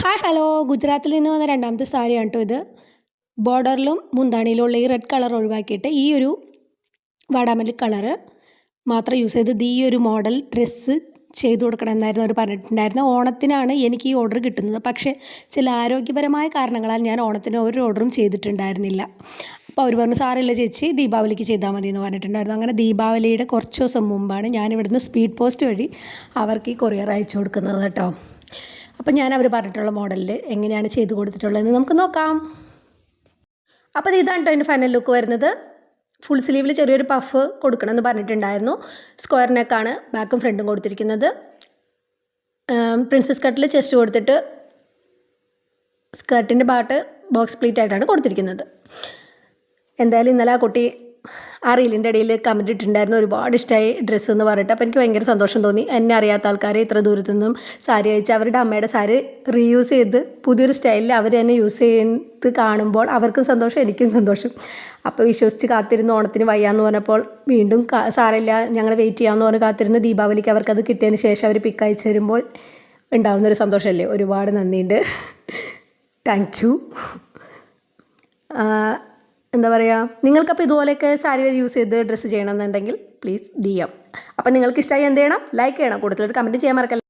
Hi hello ഗുജറാത്തിൽ നിന്ന് വന്ന രണ്ടാമത്തെ സാരിയാണ് കേട്ടോ ഇത്. ബോർഡറിലും മുന്താണിയിലുള്ള ഈ റെഡ് കളർ ഒഴിവാക്കിയിട്ട് ഈ ഒരു വാടാമല്ലി കളറ് മാത്രം യൂസ് ചെയ്ത് ഈ ഒരു മോഡൽ ഡ്രസ്സ് ചെയ്തു കൊടുക്കണം എന്നായിരുന്നു അവർ പറഞ്ഞിട്ടുണ്ടായിരുന്നത്. ഓണത്തിനാണ് എനിക്ക് ഈ ഓർഡർ കിട്ടുന്നത്. പക്ഷേ ചില ആരോഗ്യപരമായ കാരണങ്ങളാൽ ഞാൻ ഓണത്തിന് ഒരു ഓർഡറും ചെയ്തിട്ടുണ്ടായിരുന്നില്ല. അപ്പോൾ അവർ പറഞ്ഞു സാറില്ല ചേച്ചി ദീപാവലിക്ക് ചെയ്താൽ മതി എന്ന് പറഞ്ഞിട്ടുണ്ടായിരുന്നു. അങ്ങനെ ദീപാവലിയുടെ കുറച്ച് ദിവസം മുമ്പാണ് ഞാൻ ഇവിടുന്ന് സ്പീഡ് പോസ്റ്റ് വഴി അവർക്ക് ഈ കൊറിയർ അയച്ചു കൊടുക്കുന്നത് കേട്ടോ അപ്പം ഞാൻ അവർ പറഞ്ഞിട്ടുള്ള മോഡലിൽ എങ്ങനെയാണ് ചെയ്ത് കൊടുത്തിട്ടുള്ളതെന്ന് നമുക്ക് നോക്കാം. അപ്പോൾ ഇതാണ് കേട്ടോ എന്റെ ഫൈനൽ ലുക്ക് വരുന്നത്. ഫുൾ സ്ലീവിൽ ചെറിയൊരു പഫ് കൊടുക്കണമെന്ന് പറഞ്ഞിട്ടുണ്ടായിരുന്നു. സ്ക്വയർ നെക്കാണ് ബാക്കും ഫ്രണ്ടും കൊടുത്തിരിക്കുന്നത്. പ്രിൻസസ് കട്ടിൽ ചെസ്റ്റ് കൊടുത്തിട്ട് സ്കേർട്ടിന്റെ പാട്ട് ബോക്സ് പ്ലീറ്റ് ആയിട്ടാണ് കൊടുത്തിരിക്കുന്നത്. എന്തായാലും ഇന്നലെ ആ കുട്ടി ആ റീലിന്റെ ഇടയിൽ കമന്റ് ഇട്ടിട്ടുണ്ടായിരുന്നു. ഒരുപാട് ഇഷ്ടമായി ഡ്രസ്സ് എന്ന് പറഞ്ഞിട്ട്. അപ്പോൾ എനിക്ക് ഭയങ്കര സന്തോഷം തോന്നി. എന്നെ അറിയാത്ത ആൾക്കാരെ ഇത്ര ദൂരത്തു നിന്നും സാരി അയച്ച് അവരുടെ അമ്മയുടെ സാരി റീയൂസ് ചെയ്ത് പുതിയൊരു സ്റ്റൈലിൽ അവർ തന്നെ യൂസ് ചെയ്ത് കാണുമ്പോൾ അവർക്കും സന്തോഷം എനിക്കും സന്തോഷം. അപ്പോൾ വിശ്വസിച്ച് കാത്തിരുന്ന് ഓണത്തിന് വയ്യാന്ന് പറഞ്ഞപ്പോൾ വീണ്ടും സാരമില്ല ഞങ്ങൾ വെയിറ്റ് ചെയ്യാമെന്ന് പറഞ്ഞ് കാത്തിരുന്ന് ദീപാവലിക്ക് അവർക്കത് കിട്ടിയതിന് ശേഷം അവർ പിക്ക് അയച്ചു തരുമ്പോൾ ഉണ്ടാകുന്നൊരു സന്തോഷമല്ലേ ഒരുപാട് നന്ദിയുണ്ട്. താങ്ക് യു എന്താ പറയുക നിങ്ങൾക്കപ്പോൾ ഇതുപോലെയൊക്കെ സാരി യൂസ് ചെയ്ത് ഡ്രസ്സ് ചെയ്യണമെന്നുണ്ടെങ്കിൽ പ്ലീസ് ഡി എം അപ്പോൾ നിങ്ങൾക്ക് ഇഷ്ടമായി എന്ത് ചെയ്യണം? ലൈക്ക് ചെയ്യണം. കൂടുതലൊരു കമന്റ് ചെയ്യാൻ മറക്കല്ല.